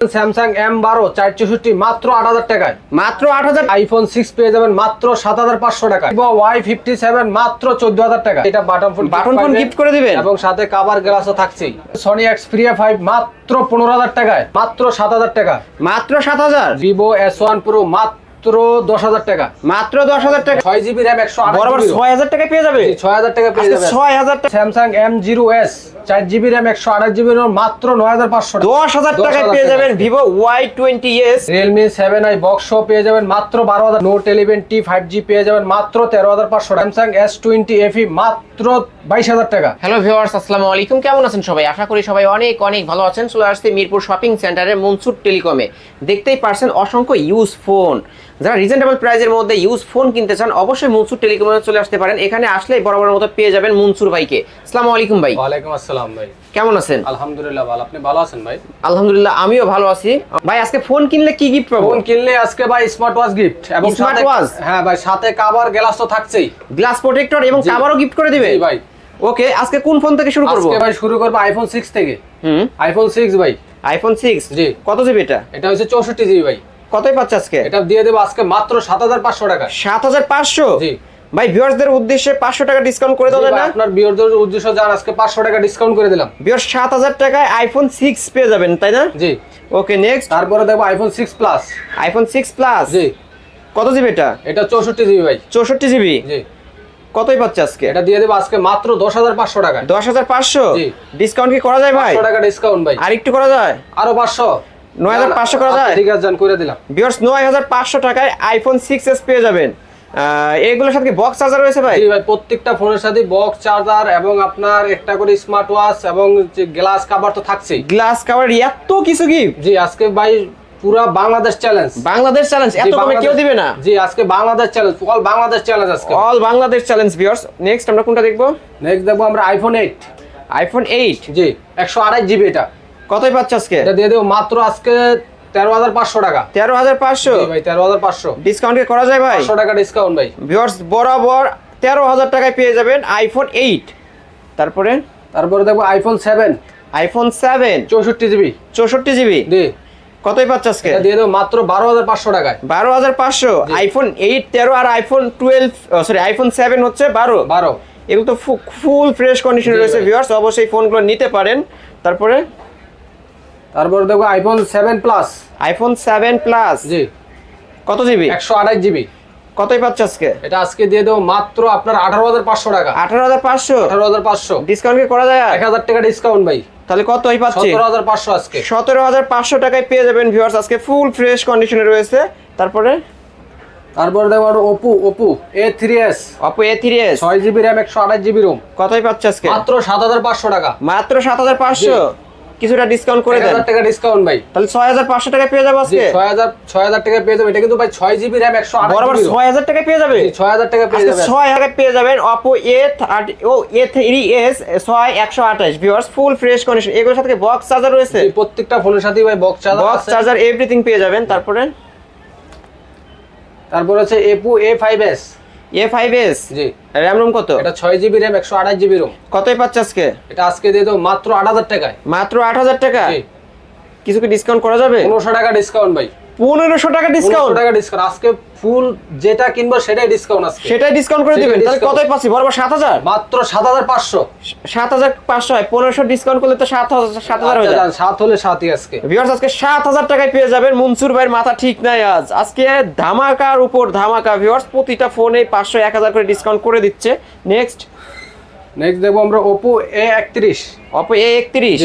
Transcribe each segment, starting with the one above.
Samsung M বারো চার চৌষট্টি মাত্র আট হাজার টাকায়। মাত্র আট হাজার আইফোন সিক্স পেয়ে যাবেন মাত্র সাত হাজার পাঁচশো টাকা ওয়াই ফিফটি সেভেন মাত্র চোদ্দ হাজার টাকা এটা button phone button phone gift করে দিবেন? এবং সাথে কাবার গ্লাসও থাকছেই সনি এক্স প্রিয়া ফাইভ মাত্র পনেরো হাজার টাকায়। মাত্র সাত হাজার টাকা। মাত্র সাত হাজার। ভিভো এস ওয়ান প্রো মাত্র দশ হাজার টাকা। মাত্র দশ হাজার টাকা। ছয় জিবি র্যাম একশো বরাবর ছয় হাজার টাকা পেয়ে যাবে? ছয় হাজার টাকা পেয়ে যাবেন ছয় হাজার টাকা স্যামসাং এম জিরো এস চার জিবি র্যাম একশো আঠাশ জিবি র্যাম মাত্র নয় হাজার পাঁচশো দশ হাজার টাকায় পেয়ে যাবেন Vivo Y twenty S Realme seven I box পেয়ে যাবেন মাত্র বারো হাজার। Note eleven T five G পেয়ে যাবেন মাত্র তেরো হাজার পাঁচশো স্যামসাং এস টোয়েন্টি এফি মাত্র বাইশ হাজার টাকা। হ্যালো ভিউয়ার্স আসসালামু আলাইকুম। কেমন আছেন সবাই? আশা করি সবাই অনেক অনেক ভালো আছেন। চলে আসছে মিরপুর শপিং সেন্টারের মনসুর টেলিকমে দেখতেই পারছেন অসংখ্য ইউজ ফোন যারা রিজনেবল প্রাইসের মধ্যে ইউজ ফোন কিনতে চান অবশ্যই মনসুর টেলিকমে চলে আসতে পারেন। এখানে আসলেই বরাবর মতো পেয়ে যাবেন মনসুর ভাইকে। আসসালামু আলাইকুম ভাই। ওয়ালাইকুম আসসালাম ভাই। কেমন আছেন? আলহামদুলিল্লাহ ভালো। আপনি ভালো আছেন ভাই? আলহামদুলিল্লাহ আমিও ভালো আছি। ভাই আজকে ফোন কিনলে কি গিফট পাবো? ফোন কিনলে আজকে ভাই স্মার্ট ওয়াচ গিফট এবং সাথে- watch? হ্যাঁ ভাই সাথে কাভার গ্লাস তো থাকছেই। গ্লাস প্রোটেক্টর এবং। কাভারও গিফট করে দিবে? ভাই। ওকে আজকে কোন ফোন থেকে শুরু করব? আজকে ভাই শুরু করব আইফোন সিক্স থেকে। হুম। আইফোন সিক্স ভাই। আইফোন সিক্স জি। কত জিবি এটা? এটা হচ্ছে চৌষট্টি জিবি ভাই। কতই পাচ্ছে আজকে? এটা দিয়ে দেবো আজকে মাত্র সাত হাজার পাঁচশো টাকা। সাত হাজার পাঁচশো? জি। ভাই ভিউয়ার্সদের উদ্দেশ্যে পাঁচশো টাকা ডিসকাউন্ট করে দেবেন না? আপনার বিয়রদের উদ্দেশ্য যান আজকে পাঁচশো টাকা ডিসকাউন্ট করে দিলাম। ভিউয়ার্স সাত হাজার টাকায় আইফোন সিক্স পেয়ে যাবেন তাই না? জি। ওকে নেক্সট তারপরে দেখব iPhone six plus iPhone six plus জি। কত জিবি এটা? এটা চৌষট্টি জিবি ভাই। চৌষট্টি জিবি জি। কতই পাচ্ছে আজকে? এটা দিয়ে দেবো আজকে মাত্র দশ হাজার পাঁচশো টাকা দশ হাজার পাঁচশো? জি। ডিসকাউন্ট কি করা যায় ভাই? পাঁচশো টাকা ডিসকাউন্ট ভাই। আর একটু করা যায়? আরও পাঁচশো 9,500 করা যায়? ঠিক আছে করে দিলাম। ভিউয়ার্স নয় হাজার পাঁচশো টাকায় আইফোন সিক্স এস পেয়ে যাবেন। এগুলোর সাথে বক্স চার্জার রয়েছে ভাই? জি ভাই প্রত্যেকটা ফোনের সাথে বক্স চার্জার এবং আপনার একটা করে স্মার্ট ওয়াচ এবং গ্লাস কাভার তো থাকছেই। গ্লাস কাভার এত কিছু গিফট জি আজকে ভাই পুরা বাংলাদেশ চ্যালেঞ্জ বাংলাদেশ চ্যালেঞ্জ এত কমে কেউ দিবে না? জি আজকে Bangladesh challenge all Bangladesh challenge আজকে। All Bangladesh challenge viewers next আমরা কোনটা দেখব? নেক্সট দেখব আমরা আইফোন এইট আইফোন এইট জি একশো আড়াই জিবি এটা। কতই পাচ্ছ আজকে? এটা দিয়ে দেবো মাত্র আজকে তেরো হাজার পাঁচশো টাকা। তেরো হাজার পাঁচশো? ভাই তেরো হাজার পাঁচশো। ডিসকাউন্ট কি করা যায় ভাই? পাঁচশো টাকা ডিসকাউন্ট ভাই। ভিউয়ার্স বরাবর তেরো হাজার টাকায় পেয়ে যাবেন আইফোন এইট তারপরে? তারপরে দেখব আইফোন সেভেন আইফোন সেভেন চৌষট্টি জিবি চৌষট্টি জিবি জি। কতই পাচ্ছে আজকে? এটা দিয়ে দেবো মাত্র বারো হাজার পাঁচশো টাকায়। বারো হাজার পাঁচশো। আইফোন এইট তেরো আর iPhone twelve sorry iPhone seven হচ্ছে বারো। বারো। এগুলো তো ফুল ফ্রেশ কন্ডিশনে রয়েছে। ভিউয়ার্স অবশ্যই ফোনগুলো নিতে পারেন। তারপরে? তারপরে দেখব iPhone seven plus iPhone seven plus জি। কত জিবি একশো আড়াই জিবি কতই পাচ্ছে আজকে? এটা আজকে দিয়ে দেবো মাত্র আপনার আঠারো হাজার পাঁচশো টাকা। আঠারো হাজার পাঁচশো? আঠারো হাজার পাঁচশো। ডিসকাউন্ট কি করা যায় আর? এক হাজার টাকা ডিসকাউন্ট ভাই। তাহলে কতই পাচ্ছি? সতেরো হাজার পাঁচশো আজকে। সতেরো হাজার পাঁচশো টাকায় পেয়ে যাবেন ভিউয়ার্স আজকে ফুল ফ্রেশ কন্ডিশনে রয়েছে। তারপরে? তারপরে দেখব Oppo Oppo A three S Oppo A three S ছয় জিবি র্যাম একশো আঠাশ জিবি রোম কতই পাচ্ছে আজকে? মাত্র সাত হাজার পাঁচশো টাকা। মাত্র সাত হাজার পাঁচশো? কিছুটা ডিসকাউন্ট করে দেন। টাকা ডিসকাউন্ট ভাই। তাহলে ছয় হাজার পাঁচশো টাকায় পেয়ে যাব আজকে? ছয় হাজার ছয় হাজার টাকা পেয়ে যাবে এটা কিন্তু ভাই ছয় জিবি র্যাম একশো বরাবর আঠাশ ছয় হাজার টাকায় পেয়ে যাবে? ছয় হাজার টাকা পেয়ে যাবে ছয় হাজার পেয়ে যাবেন এ থার্টি ও এ থ্রি এস ছয় একশো আঠাশ ভিউয়ার্স ফুল ফ্রেশ কন্ডিশন এগুলোর সাথে বক্স চার্জার রয়েছে? প্রত্যেকটা ফোনের সাথেই ভাই box charger box charger everything পেয়ে যাবেন। তারপরে? তারপর হচ্ছে Oppo A five A five S G. RAM ROM কত? এটা ছয় জিবি র্যাম একশো আঠাশ জিবি রোম কতই পাচ্ছে আজকে? এটা আজকে দিয়ে দাও মাত্র আট হাজার টাকায়। মাত্র আট হাজার টাকা? জি। কিছু কি ডিসকাউন্ট করা যাবে? পনেরোশো টাকা ডিসকাউন্ট ভাই। পনেরোশো টাকা ডিসকাউন্ট টাকা ডিসকাউন্ট আজকে ফুল যেটা কিনবো সেটাই ডিসকাউন্ট আজকে। সেটাই ডিসকাউন্ট করে দিবেন। তাহলে কতই পাচ্ছি? বরাবর সাত হাজার? মাত্র সাত হাজার পাঁচশো। সাত হাজার পাঁচশো হয়। পনেরোশো ডিসকাউন্ট করলে তো সাত হাজার সাত হাজার হয়ে যায়। সাত হলে সাতই আজকে। ভিউয়ার্স আজকে সাত হাজার টাকায় পেয়ে যাবেন। মনসুর ভাইয়ের মাথা ঠিক নাই আজ। আজকে ধামাকার উপর ধামাকা। ভিউয়ার্স প্রতিটা ফোনে পাঁচশো এক হাজার করে ডিসকাউন্ট করে দিচ্ছে। নেক্সট নেক্সট দেখব আমরা ওপো এ একত্রিশ। ওপো এ একত্রিশ।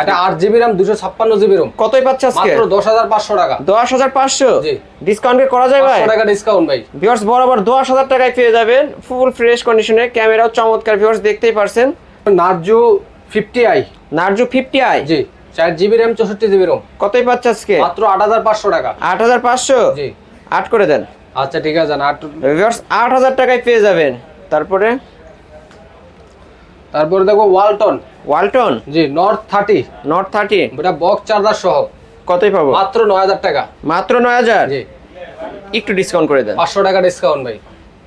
এটা আট জিবি র্যাম দুশো ছাপ্পান্ন জিবি রোম কতই পাচ্ছে আজকে? মাত্র দশ হাজার পাঁচশো টাকা। দশ হাজার পাঁচশো? জি। ডিসকাউন্ট করা যায় ভাই? টাকা ডিসকাউন্ট ভাই। ভিউয়ার্স বরাবর দশ হাজার টাকায় পেয়ে যাবেন ফুল ফ্রেশ কন্ডিশনে ক্যামেরাও চমৎকার ভিউয়ার্স দেখতেই পারছেন। Narzo fifty I Narzo fifty I জি চার জিবি র্যাম চৌষট্টি জিবি রোম কতই পাচ্ছে আজকে? মাত্র আট হাজার পাঁচশো টাকা। আট হাজার পাঁচশো? জি। আট করে দেন। আচ্ছা ঠিক আছে না আট ভিউয়ার্স আট হাজার টাকায় পেয়ে যাবেন। তারপরে তারপরে দেখব ওয়ালটন। ওয়ালটন? জি নর্থ থার্টি নর্থ থার্টি এটা বক্স চার্জার সহ। কতই পাবো? মাত্র নয় হাজার টাকা। মাত্র নয় হাজার? জি। একটু ডিসকাউন্ট করে দেন। পাঁচশো টাকা ডিসকাউন্ট ভাই।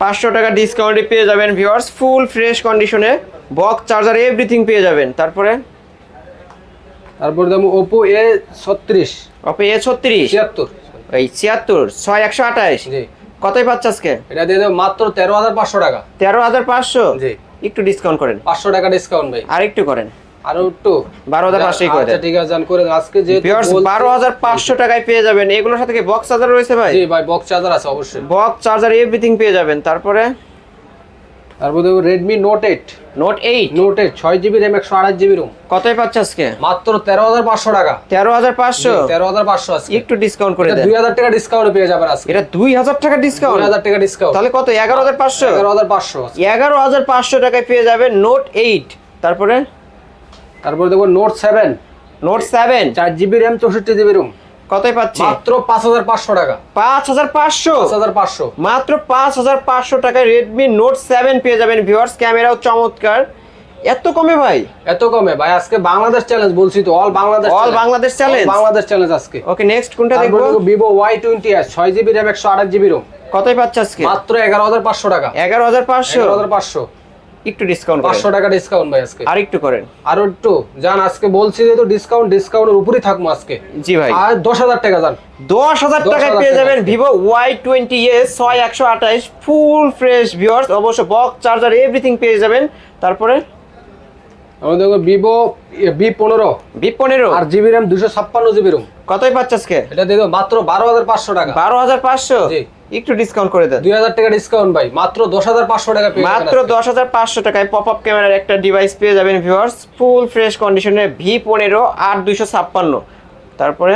পাঁচশো টাকা ডিসকাউন্টে পেয়ে যাবেন ভিউয়ার্স ফুল ফ্রেশ কন্ডিশনে বক্স চার্জার এভরিথিং পেয়ে যাবেন। তারপরে? তারপরে দেবো ওপো এ ছত্রিশ। ওপো এ ছত্রিশ? ছিয়াত্তর। এই ছিয়াত্তর ছয় একশো আঠাশ। জি। কতই পাচ্ছে আজকে? এটা দিয়ে দেবো মাত্র তেরো হাজার পাঁচশো টাকা। তেরো হাজার পাঁচশো? জি। একটু ডিসকাউন্ট করেন। পাঁচশো টাকা ডিসকাউন্ট ভাই। আর একটু করেন। আরও একটু? বারো হাজার পাঁচশোই করে আচ্ছা ঠিক আছে জান করে আজকে যে বারো হাজার পাঁচশো টাকায় পেয়ে যাবেন। এগুলোর সাথে কি বক্স চার্জার রয়েছে ভাই? জি ভাই বক্স চার্জার আছে অবশ্যই। বক্স চার্জার এভরিথিং পেয়ে যাবেন। তারপরে তারপর দেখো Redmi Note eight Note eight Note eight ছয় জিবি র্যাম একশো আঠাশ জিবি রুম কতই পাচ্ছে আজকে? মাত্র তেরো হাজার পাঁচশো টাকা। তেরো হাজার পাঁচশো? তেরো হাজার পাঁচশো একটু ডিসকাউন্ট করে দুই হাজার টাকা ডিসকাউন্ট পেয়ে যাবেন আজকে। এটা দুই হাজার টাকা ডিসকাউন্ট হাজার টাকা ডিসকাউন্ট তাহলে কত? এগারো হাজার পাঁচশো? এগারো হাজার পাঁচশো এগারো হাজার পাঁচশো টাকায় পেয়ে যাবেন নোট এইট তারপরে? তারপর দেখো নোট সেভেন নোট সেভেন চার জিবি র্যাম চৌষট্টি জিবি রুম কতই পাচ্ছি? মাত্র 5500 টাকা। 5500 5500 মাত্র 5500 টাকায় রেডমি নোট সেভেন পেয়ে যাবেন ভিউয়ার্স ক্যামেরাও চমৎকার। এত কমে ভাই? এত কমে। ভাই আজকে বাংলাদেশ চ্যালেঞ্জ বলছি তো। All Bangladesh all Bangladesh challenge Bangladesh challenge আজকে। ওকে নেক্সট কোনটা দেখব? জিবি Y20s একশো RAM জিবি ROM কতই পাচ্ছ আজকে? মাত্র 11500 টাকা। 11500 11500 একটু ডিসকাউন্ট পাঁচশো টাকা ডিসকাউন্ট ভাই আজকে। আর একটু করেন। আরও একটু জান আজকে বলছি যেহেতু ডিসকাউন্ট ডিসকাউন্টের উপরই থাকব আজকে। জি ভাই। আর দশ হাজার টাকা 10,000 টাকায় পেয়ে যাবেন ফুল ফ্রেশ ভিউয়ার্স অবশ্য বক্স চার্জার এভরিথিং পেয়ে যাবেন। তারপরে? আমরা দেখো ভিভো বি পনেরো। বি পনেরো। আর জিবি র্যাম দুশো ছাপ্পান্ন জিবি রুম কতই পাচ্ছে আজকে? এটা দিয়ে মাত্র বারো হাজার পাঁচশো টাকা। বারো হাজার পাঁচশো? জি। একটু ডিসকাউন্ট করে দেন। দুই হাজার টাকা ডিসকাউন্ট ভাই মাত্র দশ হাজার পাঁচশো টাকা পেয়ে মাত্র আজকে। দশ হাজার পাঁচশো টাকায় পপ আপ ক্যামেরার একটা ডিভাইস পেয়ে যাবেন ভিউয়ার্স ফুল ফ্রেশ কন্ডিশনে ভি পনেরো আট দুইশো ছাপ্পান্ন। তারপরে?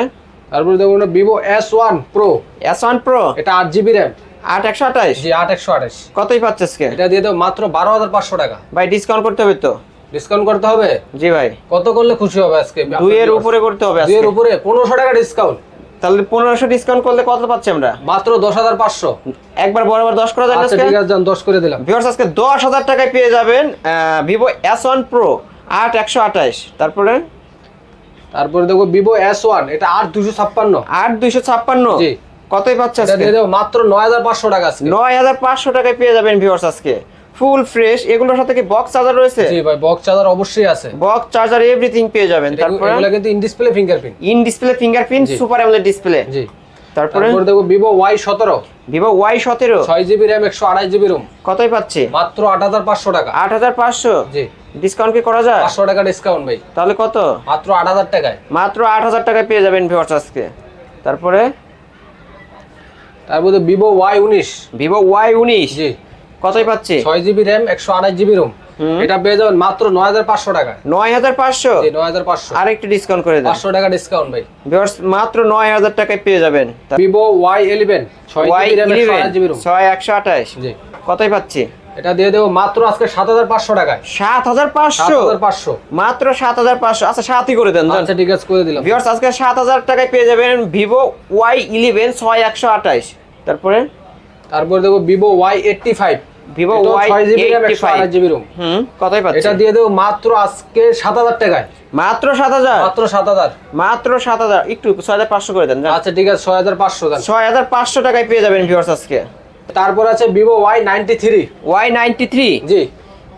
তারপরে দেখো Vivo S one pro S one pro এটা আট জিবি র্যাম আট একশো আঠাইশ জি আট একশো আঠাশ। কতই পাচ্ছে আজকে? এটা দিয়ে দেবো মাত্র বারো হাজার পাঁচশো টাকা। ভাই ডিসকাউন্ট করতে হবে তো? ডিসকাউন্ট করতে হবে? জি ভাই। কত করলে খুশি হবে আজকে? আপনার দুইয়ের viewers? উপরে করতে হবে আজকে। এর উপরে পনেরোশো টাকা ডিসকাউন্ট তাহলে পনেরোশো ডিসকাউন্ট করলে কত পাচ্ছি আমরা? মাত্র দশ হাজার পাঁচশো। একবার বরাবর দশ করা না আচ্ছা ঠিক আছে যান দশ করে দিলাম। ভিউয়ার্স আজকে দশ হাজার টাকায় পেয়ে যাবেন ভিভো এস ওয়ান প্রো আট একশো আঠাইশ তারপরে? তারপরে দেখো ভিভো এস ওয়ান এটা আট দুশো ছাপ্পান্ন। আট দুইশো ছাপ্পান্ন। কতই পাচ্ছে মাত্র নয় হাজার পাঁচশো টাকা নয় হাজার পাঁচশো টাকায় পেয়ে যাবেন ভিউয়ার্স আজকে। ফুল ফ্রেশ এগুলোর সাথে কি বক্স চার্জার রয়েছে? জি ভাই বক্স চার্জার অবশ্যই আছে। বক্স চার্জার এভরিথিং পেয়ে যাবেন। তারপরে? এগুলো কিন্তু in display fingerprint in display fingerprint super AMOLED display জি। তারপরে? দেখো ভিভো ওয়াই সতেরো। ভিভো ওয়াই সতেরো। ছয় জিবি র্যাম একশো আড়াই জিবি রুম কতই পাচ্ছে? মাত্র আট হাজার পাঁচশো টাকা। আট হাজার পাঁচশো? জি। ডিসকাউন্ট কি করা যায়? পাঁচশো টাকা ডিসকাউন্ট ভাই। তাহলে কত? মাত্র আট হাজার টাকায়। মাত্র আট হাজার টাকায় পেয়ে যাবেন ভিউয়ার্স আজকে। তারপরে? তারপরে ভিভো ওয়াই উনিশ। ভিভো ওয়াই উনিশ। জি। কতই পাচ্ছে? ছয় জিবি র্যাম একশো আড়াই জিবি রুম এটা পেয়ে যাবেন মাত্র নয় হাজার পাঁচশো টাকায়। নয় হাজার পাঁচশো? জি নয় হাজার পাঁচশো। আর একটু ডিসকাউন্ট করে দেন। পাঁচশো টাকা ডিসকাউন্ট ভাই। ভিউয়ার্স মাত্র নয় হাজার টাকায় পেয়ে যাবেন। ভিভো ওয়াই ইলেভেন ছয় জিবি র্যাম ছয় একশো আঠাশ। জি। কতই পাচ্ছি? এটা দিয়ে দেবো মাত্র আজকে সাত হাজার পাঁচশো টাকায়। সাত হাজার পাঁচশো? পাঁচশো। মাত্র সাত হাজার পাঁচশো। আচ্ছা সাতই করে দেন আচ্ছা ঠিক আছে করে দিলাম। ভিউয়ার্স আজকে সাত হাজার টাকায় পেয়ে যাবেন ভিভো ওয়াই ইলেভেন ছয় একশো আঠাশ। তারপরে? তারপরে দেখো Vivo Y eighty five Vivo Y GB ROM হুম কতই পাচ্ছি। এটা দিয়ে দেবো মাত্র আজকে সাত হাজার টাকায়। মাত্র সাত হাজার? মাত্র সাত হাজার। মাত্র সাত হাজার। একটু ছয় হাজার পাঁচশো করে দেন আচ্ছা ঠিক আছে ছয় হাজার পাঁচশো দেন। ছয় হাজার পাঁচশো টাকায় পেয়ে যাবেন ভিউয়ার্স আজকে। তারপর আছে Vivo Y ninety three Y ninety three জি।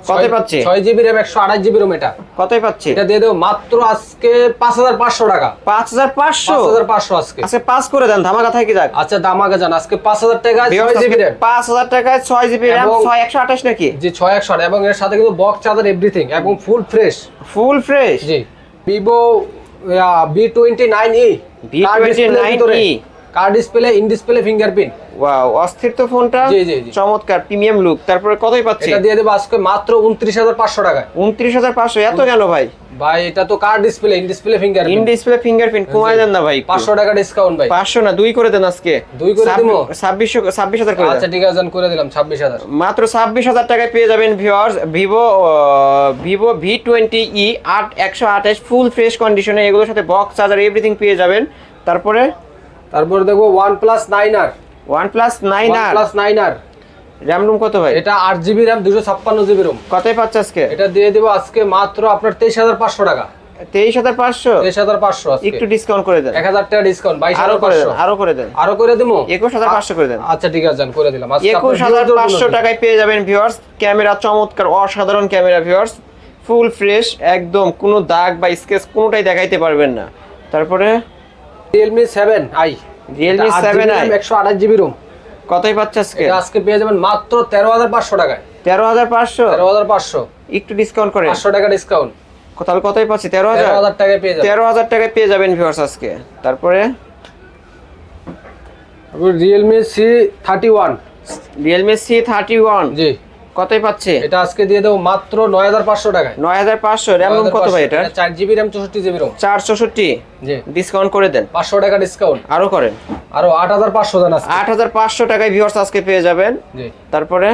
কত পাচ্ছে? ছয় জিবি র্যাম একশো আড়াই জিবি রুম এটা। কতই পাচ্ছি? এটা দিয়ে দেবো মাত্র আজকে পাঁচ হাজার পাঁচশো টাকা। পাঁচ হাজার পাঁচশো? পাঁচ হাজার পাঁচশো আজকে। আজকে পাস করে দেন ধামাকা থেকে যাক। আচ্ছা আগে জান আজকে পাঁচ হাজার টাকা ছয় জিবি র্যাম পাঁচ হাজার টাকায় ছয় জিবি র্যাম এবং- ছয় একশো আঠাশ নাকি? জি ছয় একশো আট এবং এর সাথে কিন্তু বক্স চার্জার এভরিথিং এবং full fresh full fresh G. Vivo V twenty nine E B29e curve display in display fingerprint. Wow অস্থির তো ফোনটা? জি, জি। চমৎকার প্রিমিয়াম লুক। তারপরে কতই পাচ্ছি? এটা দিয়ে দেবো আজকে মাত্র উনত্রিশ হাজার পাঁচশো টাকায়। উনত্রিশ হাজার পাঁচশো এত কেন ভাই? ভাই এটা তো curve display in display in fingerprint display fingerprint কমায় দেন না ভাই একটু। পাঁচশো টাকা ডিসকাউন্ট ভাই। পাঁচশো না দুই করে দেন আজকে। দুই করে দিবো? ছাব্বিশশো ছাব্বিশ হাজার করে আচ্ছা ঠিক আছে করে দিলাম ছাব্বিশ হাজার। মাত্র ছাব্বিশ হাজার টাকায় পেয়ে যাবেন viewers Vivo Vivo V twenty E আট একশো আঠাশ ফুল ফ্রেশ কন্ডিশনে এগুলোর সাথে বক্স চার্জার এভরিথিং পেয়ে যাবেন। তারপরে তারপর দেখব one plus nine R one plus nine R plus nine R RAM ROM কত ভাই? এটা আট জিবি র্যাম দুশো ছাপ্পান্ন জিবি রুম কতই পাচ্ছে আজকে? এটা দিয়ে দেবো আজকে মাত্র আপনার তেইশ হাজার পাঁচশো টাকা। তেইশ হাজার পাঁচশো? তেইশ হাজার পাঁচশো একটু ডিসকাউন্ট করে দেন। এক হাজার টাকা ডিসকাউন্ট বাইশ আরও করে দেন আরও করে দেন। আরও করে দিবো একুশ হাজার পাঁচশো করে দেন। আচ্ছা ঠিক আছে করে দিলাম। একুশ হাজার পাঁচশো। টাকায় পেয়ে যাবেন ভিউয়ার্স ক্যামেরা চমৎকার অসাধারণ ক্যামেরা ভিউয়ার্স ফুল ফ্রেশ একদম কোনো দাগ বা স্কেচ কোনোটাই দেখাইতে পারবেন না। তারপরে Realme seven I Realme seven I একশো আঠাশ জিবি রুম কতই পাচ্ছে আজকে? আজকে পেয়ে যাবেন মাত্র তেরো হাজার পাঁচশো টাকায়। তেরো হাজার পাঁচশো? তেরো হাজার পাঁচশো। একটু ডিসকাউন্ট করে পাঁচশো টাকা ডিসকাউন্ট তাহলে কতই পাচ্ছি? তেরো হাজার? হাজার টাকায় পেয়ে যাবেন। তেরো হাজার টাকায় পেয়ে যাবেন ভিউয়ার্স আজকে। তারপরে? Realme C thirty one Realme C thirty one জি। কতই পাচ্ছে? এটা আজকে দিয়ে দেবো মাত্র নয় হাজার পাঁচশো টাকায়। নয় হাজার পাঁচশো। র্যাম রোম কত ভাই এটা? চার জিবি র্যাম চৌষট্টি জিবি রোম চার চৌষট্টি? জি। ডিসকাউন্ট করে দেন। পাঁচশো টাকা ডিসকাউন্ট আরও করেন। আরও আট হাজার পাঁচশো দেন আজকে। আট হাজার পাঁচশো টাকায় ভিউয়ার্স আজকে পেয়ে যাবেন। জি। তারপরে?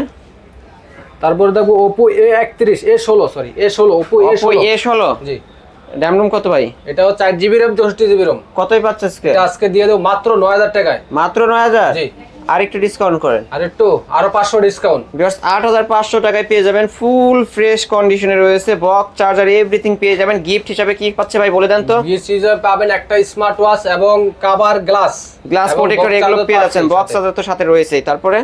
তারপরে দেখব ওপো এ একত্রিশ এ ষোলো সরি এ ষোলো ওপো এ Oppo ষোলো। এ ষোলো? জি। র্যাম রোম কত ভাই? এটাও চার জিবি র্যাম চৌষট্টি জিবি রোম কতই পাচ্ছে আজকে? এটা আজকে দিয়ে দেবো মাত্র নয় হাজার টাকায়। মাত্র নয় হাজার? জি। আর একটু ডিসকাউন্ট করেন। আর একটু আরও পাঁচশো ডিসকাউন্ট ভিউয়ার্স আট হাজার পাঁচশো টাকায় পেয়ে যাবেন ফুল ফ্রেশ কন্ডিশনে রয়েছে বক্স চার্জার এভরিথিং পেয়ে যাবেন। গিফট হিসাবে কি পাচ্ছে ভাই বলে দেন তো। বিএস হিসেবে পাবেন একটা স্মার্ট ওয়াচ এবং কাভার গ্লাস গ্লাস প্রোটেক্টর এগুলো পেয়ে যাচ্ছেন বক্স চার্জার তো সাথে রয়েছেই। তারপরে?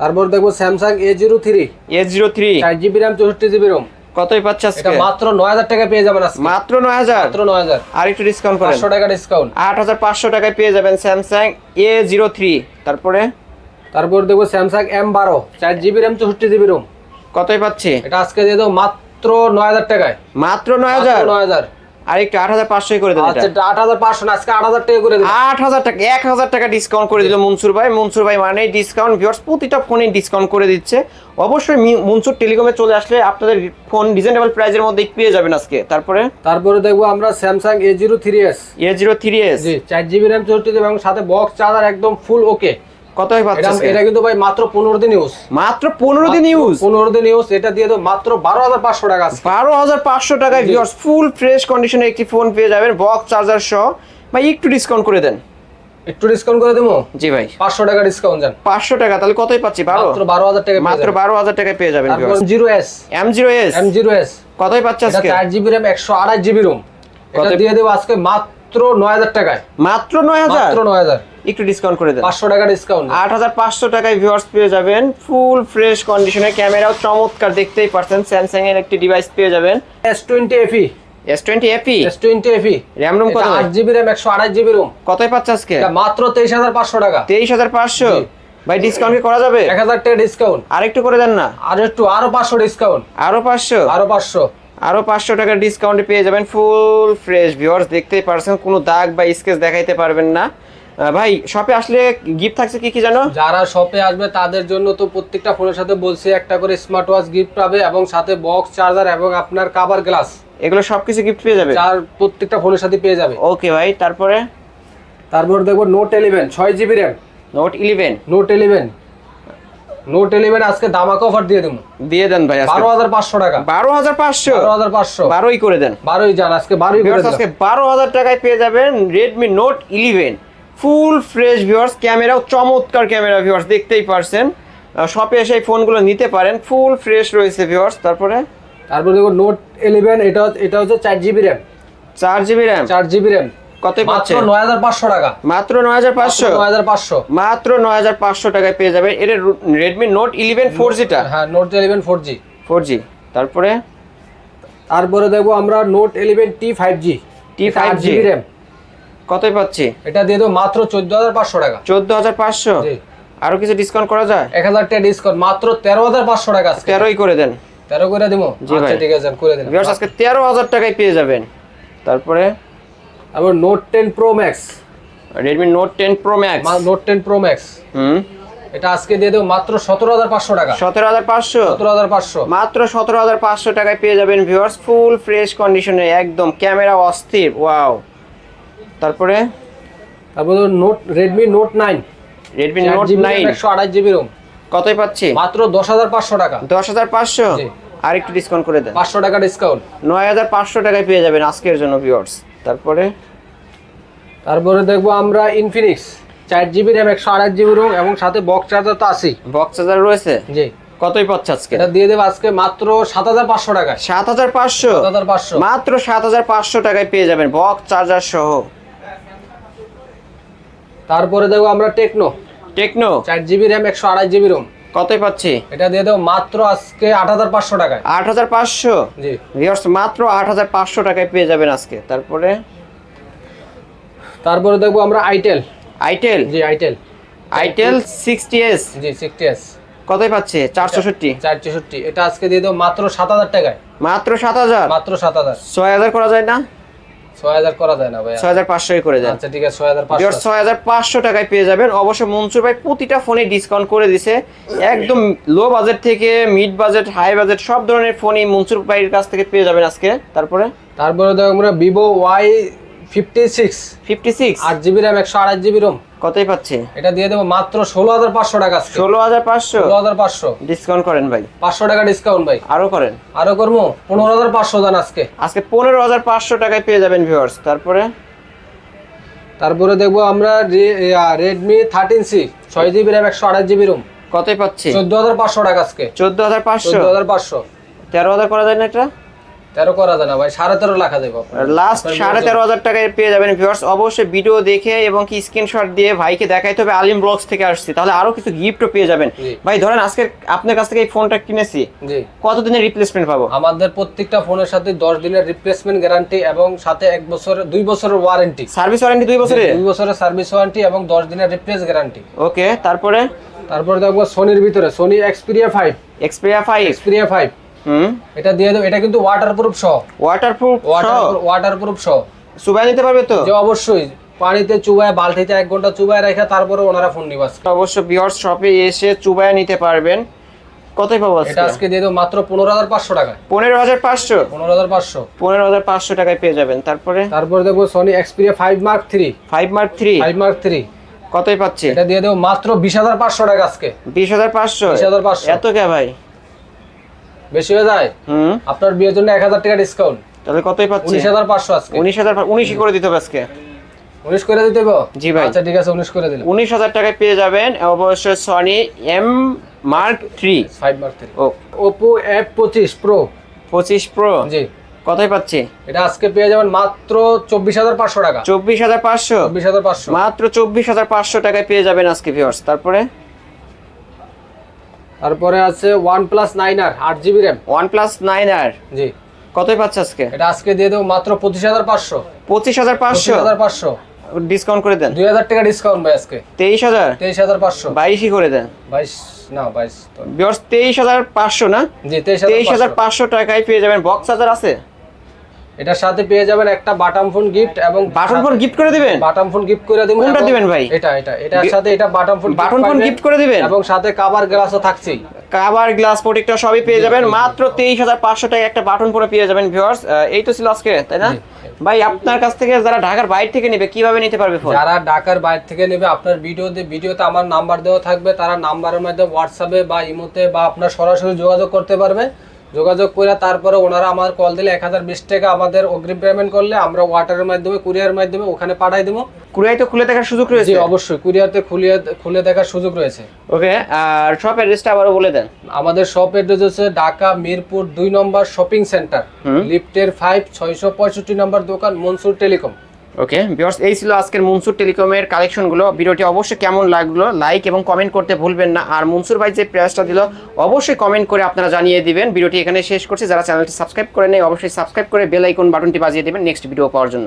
তারপর দেখব Samsung A zero three A zero three চার জিবি র্যাম চৌষট্টি জিবি রোম কতই পাচ্ছে আজকে? মাত্র নয় হাজার টাকা পেয়ে যাবেন আজকে। মাত্র নয় হাজার? মাত্র নয় হাজার। আর একটু ডিসকাউন্ট করেন। পাঁচশো টাকা ডিসকাউন্ট আট হাজার পাঁচশো টাকায় পেয়ে যাবেন স্যামসাং এ জিরো থ্রি তারপরে? তারপর দেখব স্যামসাং এম বারো। চার জিবি র্যাম চৌষট্টি জিবি রোম কতই পাচ্ছে? এটা আজকে দিয়ে দেবো মাত্র নয় হাজার টাকায়। মাত্র নয় হাজার? নয় হাজার। আর একটু আট হাজার পাঁচশোই করে দেন আচ্ছা আট হাজার পাঁচশো আজকে আট হাজার টাকা করে আট হাজার টাকা এক হাজার টাকা ডিসকাউন্ট করে দিল মনসুর ভাই। মনসুর ভাই মানে ডিসকাউন্ট ভিউয়ার্স প্রতিটা ফোনে ডিসকাউন্ট করে দিচ্ছে। অবশ্যই মনসুর টেলিকমে চলে আসলে আপনাদের ফোন রিজনেবল প্রাইসের মধ্যে পেয়ে যাবেন আজকে। তারপরে? তারপরে দেখব আমরা Samsung A zero three S A zero three S চার জিবি র্যাম চৌষট্টি এবং সাথে বক্স চার্জার একদম ফুল ওকে কতই পাচ্ছে এটা কিন্তু ভাই মাত্র পনেরো দিন ইউজ মাত্র পনেরো দিন ইউজ পনেরো দিন ইউজ এটা দিয়ে দেবো মাত্র বারো হাজার পাঁচশো টাকা আজকে। বারো হাজার পাঁচশো টাকায় ভিউয়ার্স ফুল ফ্রেশ কন্ডিশনে একটি ফোন পেয়ে যাবেন বক্স চার্জার সহ। ভাই একটু ডিসকাউন্ট করে দেন। একটু ডিসকাউন্ট করে দেবো? জি ভাই। পাঁচশো টাকা ডিসকাউন্ট যান পাঁচশো টাকা তাহলে কতই পাচ্ছি? বারো? মাত্র বারো হাজার টাকা মাত্র বারো হাজার টাকায় পেয়ে যাবেন zero S M zero S M zero S কতই পাচ্ছে আজকে? একশো আড়াই জিবি রুম এটা কত? দিয়ে দেবো আজকে মাত্র নয় হাজার টাকায়। মাত্র নয় হাজার? মাত্র নয় হাজার। একটু ডিসকাউন্ট করে দেন। পাঁচশো টাকা ডিসকাউন্ট আট হাজার পাঁচশো টাকায় ভিউয়ার্স পেয়ে যাবেন। ফুল ফ্রেশ কন্ডিশনে ক্যামেরাও চমৎকার দেখতেই পারছেন স্যামসাং এর একটি ডিভাইস পেয়ে যাবেন। S twenty FE S twenty FE S twenty FE RAM ROM কত আট জিবি র্যাম একশো আড়াই জিবি রুম কতই পাচ্ছে আজকে? মাত্র তেইশ হাজার পাঁচশো টাকা। তেইশ হাজার পাঁচশো? জি। ভাই ডিসকাউন্ট কি করা যাবে? এক হাজার টাকা ডিসকাউন্ট আরেকটু করে দেন না। আর একটু আরও পাঁচশো ডিসকাউন্ট আরও পাঁচশো? আরও পাঁচশো। আরও পাঁচশো টাকার ডিসকাউন্টে পেয়ে যাবেন। ফুল ফ্রেশ ভিউয়ার্স দেখতেই পারছেন কোনো দাগ বা স্কেচ দেখাইতে পারবেন না। ভাই শপে আসলে গিফট থাকছে কি কি জানো? যারা শপে আসবে তাদের জন্য তো প্রত্যেকটা ফোনের সাথে বলছি একটা করে স্মার্ট ওয়াচ গিফট পাবে এবং সাথে বক্স চার্জার এবং আপনার কাভার গ্লাস এগুলো সবকিছু গিফট পেয়ে যাবে? যার প্রত্যেকটা ফোনের সাথে পেয়ে যাবে। ওকে ভাই তারপরে? তারপর দেখব নোট ইলেভেন ছয় GB RAM note eleven note eleven note eleven আজকে দামাকা অফার দিয়ে দেবো। দিয়ে দেন ভাই বারো হাজার পাঁচশো টাকা। বারো হাজার পাঁচশো? বারো হাজার পাঁচশো। বারোই করে দেন। বারোই যান আজকে বারোই আজকে বারো হাজার টাকায় পেয়ে যাবেন Redmi note eleven full fresh viewers ক্যামেরাও চমৎকার ক্যামেরা ভিউয়ার্স দেখতেই পারছেন। শপে এসে এই ফোনগুলো নিতে পারেন। ফুল ফ্রেশ রয়েছে ভিউয়ার্স তারপরে? তারপর দেখো নোট ইলেভেন এটা এটা হচ্ছে চার জিবি র্যাম চার জিবি র্যাম চার জিবি র্যাম কতই পাচ্ছে? নয় হাজার পাঁচশো টাকা। মাত্র নয় হাজার পাঁচশো? নয় হাজার পাঁচশো। মাত্র নয় হাজার পাঁচশো টাকায় পেয়ে যাবেন। এটা রেডমি নোট ইলেভেন ফোর জিটা হ্যাঁ note eleven four G four G তারপরে? তারপরে দেখব আমরা note eleven T five G T5G RAM কতই পাচ্ছি? এটা দিয়ে দেবো মাত্র চোদ্দ হাজার পাঁচশো টাকা। চোদ্দ হাজার পাঁচশো? জি। আরও কিছু ডিসকাউন্ট করা যায়? এক হাজার টাকা ডিসকাউন্ট মাত্র তেরো হাজার পাঁচশো টাকা তেরোই করে দেন। তেরো করে দেবো? জি আচ্ছা ভাই। ঠিক আছে করে দিন ভিউয়ার্স আজকে তেরো হাজার টাকায় পেয়ে যাবেন। তারপরে? আবার note ten pro max Redmi note ten pro max note ten pro max হুম। এটা আজকে দিয়ে দেবো মাত্র সতেরো হাজার পাঁচশো টাকা। সতেরো হাজার পাঁচশো? সতেরো হাজার পাঁচশো। মাত্র সতেরো হাজার পাঁচশো টাকায় পেয়ে যাবেন ভিউয়ার্স ফুল ফ্রেশ কন্ডিশনে একদম ক্যামেরা অস্থির। ওয়াও তারপরে? তারপর note Redmi note nine Redmi note nine একশো আঠাশ জিবি রোম। কতই পাচ্ছি? মাত্র দশ হাজার পাঁচশো টাকা। দশ হাজার পাঁচশো। আর একটু ডিসকাউন্ট করে দেন। পাঁচশো টাকা ডিসকাউন্ট নয় হাজার পাঁচশো টাকায় পেয়ে যাবেন আজকের জন্য ভিউয়ার্স তারপরে? তারপরে দেখব আমরা ইনফিনিক্স চার জিবি র্যাম একশো আঠাশ জিবি রোম এবং সাথে বক্স চার্জার তো আছেই। বক্স চার্জার রয়েছে? জি। কতই পাচ্ছে আজকে? এটা দিয়ে দেবো আজকে মাত্র সাত হাজার পাঁচশো টাকা সাত হাজার পাঁচশো? সাত হাজার পাঁচশো। মাত্র সাত হাজার পাঁচশো টাকায় পেয়ে যাবেন বক্স চার্জার সহ। তারপরে দেখব আমরা টেকনো টেকনো চার জিবি র্যাম একশো আড়াই জিবি রোম কতই পাচ্ছি? এটা দিয়ে দেবো মাত্র আজকে আট হাজার পাঁচশো টাকায়। আট হাজার পাঁচশো? জি। ভিউয়ার্স মাত্র আট হাজার পাঁচশো টাকায় পেয়ে যাবেন আজকে। তারপরে? তারপরে দেখব আমরা itel itel G itel itel sixty S G sixty S কতই পাচ্ছে? চারশোষট্টি চার চৌষট্টি এটা আজকে দিয়ে দেবো মাত্র সাত হাজার টাকায়। মাত্র সাত হাজার? মাত্র সাত হাজার। ছয় হাজার করা যায় না? করা যায় না ভাই করে দেন। আচ্ছা ঠিক আছে ছয় হাজার ভিউয়ার্স পাঁচশো ছয় হাজার পাঁচশো টাকায় পেয়ে যাবেন। অবশ্য মনসুর ভাই প্রতিটা ফোনে ডিসকাউন্ট করে দিছে। একদম লো বাজেট থেকে মিড বাজেট হাই বাজেট সব ধরনের ফোনই মনসুর ভাইয়ের কাছ থেকে পেয়ে যাবেন আজকে। তারপরে? তারপরে দেখো আমরা Vivo Y fifty six fifty six আট জিবি র্যাম একশো আড়াই জিবি রোম কতই পাচ্ছে? এটা দিয়ে দেবো মাত্র ষোলো হাজার পাঁচশো টাকা ষোলো হাজার পাঁচশো? ষোলো হাজার পাঁচশো। ডিসকাউন্ট করেন ভাই। পাঁচশো টাকা ডিসকাউন্ট ভাই। আরও করেন? আরও করব? পনেরো হাজার পাঁচশো দেন আজকে। আজকে পনেরো হাজার পাঁচশো টাকায় পেয়ে যাবেন ভিউয়ার্স তারপরে? তারপরে দেখব আমরা রেডমি থার্টিন সি ছয় জিবি র্যাম একশো আড়াই জিবি রোম কতই পাচ্ছি? চোদ্দ হাজার পাঁচশো টাকা আজকে। চোদ্দ হাজার পাঁচশো? হাজার পাঁচশো। তেরো হাজার করা যায় না এটা? তেরো করা যায় না ভাই সাড়ে তেরো লাখা দেবো। লাস্ট সাড়ে তেরো হাজার টাকায় পেয়ে যাবেন ভিউয়ার্স অবশ্যই ভিডিও দেখে এবং কি স্ক্রিনশট দিয়ে ভাইকে দেখাইতে হবে আলিম ব্লগস থেকে আসছি। তাহলে আরও কিছু গিফটও পেয়ে যাবেন। ভাই ধরেন আজকে আপনার কাছ থেকে এই ফোনটা কিনেছি। জি। কতদিনের রিপ্লেসমেন্ট পাবো? আমাদের প্রত্যেকটা ফোনের সাথে দশ দিনের রিপ্লেসমেন্ট গ্যারান্টি এবং সাথে এক বছর দুই বছরের ওয়ারেন্টি সার্ভিস ওয়ারেন্টি দুই বছরে? দুই বছরের সার্ভিস ওয়ারেন্টি এবং দশ দিনের রিপ্লেস গ্যারান্টি ওকে তারপরে? তারপরে দেখব সোনির ভিতরে Sony Xperia five Xperia five Xperia five এটা দিয়ে দেবো এটা কিন্তু ওয়াটারপ্রুফ সহ। ওয়াটারপ্রুফ ওয়াটার ওয়াটারপ্রুফ সহ। সুবাই নিতে পারবে তো? যে অবশ্যই পানিতে চুবায় বালতিতে এক ঘণ্টা চুবায় রেখে তারপরে ওনারা ফোন নিবে আজকে। অবশ্য বিয়ার্স শপে এসে চুবায় নিতে পারবেন। কতই পাবো এটা আজকে দিয়ে দেবো মাত্র পনেরো হাজার পাঁচশো টাকা পনেরো হাজার পাঁচশো? পনেরো হাজার পাঁচশো। পনেরো হাজার পাঁচশো টাকায় পেয়ে যাবেন। তারপরে? তারপরে দেখব Sony Xperia five mark three five mark three five mark three কতই পাচ্ছে এটা দিয়ে দেবো মাত্র বিশ হাজার পাঁচশো টাকা আজকে। বিশ হাজার পাঁচশো? 20,500 এত কে ভাই? বেশি হয়ে যায়? হুম। আপনার বিয়ের জন্য এক হাজার টাকা ডিসকাউন্ট তাহলে কতই পাচ্ছে উনিশ হাজার পাঁচশো আজকে। উনিশ হাজার উনিশই করে দিতে হবে আজকে। উনিশ করে দিতে হবে? জি ভাই। আচ্ছা ঠিক আছে উনিশ করে দিলাম। উনিশ হাজার টাকায় পেয়ে যাবেন অবশ্যই Sony M mark three five mark three ও। ওপো এফ পঁচিশ প্রো পঁচিশ প্রো জি। কতই পাচ্ছি? এটা আজকে পেয়ে যাবেন মাত্র চব্বিশ হাজার পাঁচশো টাকা। চব্বিশ হাজার পাঁচশো? চব্বিশ হাজার পাঁচশো। মাত্র চব্বিশ হাজার পাঁচশো টাকায় পেয়ে যাবেন আজকে ভিউয়ার্স তারপরে? তারপরে আছে GB RAM one plus nine R জি। কতই পাচ্ছে আজকে? এটা আজকে দিয়ে দেবো মাত্র পঁচিশ হাজার পাঁচশো। পঁচিশ হাজার পঁচিশ? পাঁচশো হাজার পাঁচশো। ডিসকাউন্ট করে দেন। দুই হাজার টাকা ডিসকাউন্ট ভাই আজকে। তেইশ হাজার? তেইশ হাজার পাঁচশো। বাইশই করে দেন। বাইশ না বাইশ তো। ভিউয়ার্স তেইশ হাজার পাঁচশো না? জি তেইশ তেইশ হাজার হাজার পাঁচশো টাকায় পেয়ে যাবেন। বক্স চার্জার আছে? এটার সাথে পেয়ে যাবেন একটা বাটাম ফোন গিফট এবং বাটন ফোন গিফট করে দিবেন? বাটাম ফোন গিফট করে দিব কোনটা দিবেন ভাই? এটা এটা এটার সাথে এটা বাটাম ফোন বাটন ফোন গিফট করে দিবেন? এবং সাথে কাভার গ্লাসও থাকছেই। কাভার গ্লাস প্রোটেক্টর সবই পেয়ে যাবেন। মাত্র তেইশ হাজার পাঁচশো টাকা একটা বাটন ফোনে পেয়ে যাবেন ভিউয়ার্স এই তো ছিল আজকে তাই না? ভাই আপনার কাছ থেকে যারা ঢাকার বাইরে থেকে নেবে কীভাবে নিতে পারবে ফোন যারা ঢাকার বাইরে থেকে নেবে আপনার ভিডিওতে ভিডিওতে আমার নাম্বার দেওয়া থাকবে। তারা নাম্বারের মাধ্যমে হোয়াটসঅ্যাপে বা ইমোতে বা আপনার সরাসরি যোগাযোগ করতে পারবে। যোগাযোগ করে তারপরে ওনারা আমার কল দিলে এক হাজার বিশ টাকা আমাদের অগ্রিম পেমেন্ট করলে আমরা ওয়াটারের মাধ্যমে কুরিয়ার মাধ্যমে ওখানে পাঠাই দেবো। কুরিয়ায় তো খুলে দেখার সুযোগ রয়েছে? অবশ্যই। কুরিয়ারতে খুলে খুলে দেখার সুযোগ রয়েছে। ওকে আর শপ অ্যাড্রেসটা আবারও বলে দেন। আমাদের শপ এড্রেস হচ্ছে ঢাকা মিরপুর দুই নম্বর শপিং সেন্টার। লিফটের ফাইভ ছয়শো পঁয়ষট্টি নম্বর দোকান মনসুর টেলিকম ওকে বিয়ার্স এই ছিল আজকের মনসুর টেলিকমের কালেকশনগুলো ভিডিওটি অবশ্যই কেমন লাগল লাইক এবং কমেন্ট করতে ভুলবেন না। আর মনসুর ভাই যে প্রাইসটা দিল, অবশ্যই কমেন্ট করে আপনারা জানিয়ে দিবেন। ভিডিওটি এখানে শেষ করছি। যারা চ্যানেলটি সাবস্ক্রাইব করে নেই, অবশ্যই সাবস্ক্রাইব করে বেল আইকন বাটনটি বাজিয়ে দেবেন নেক্সট ভিডিও পাওয়ার জন্য।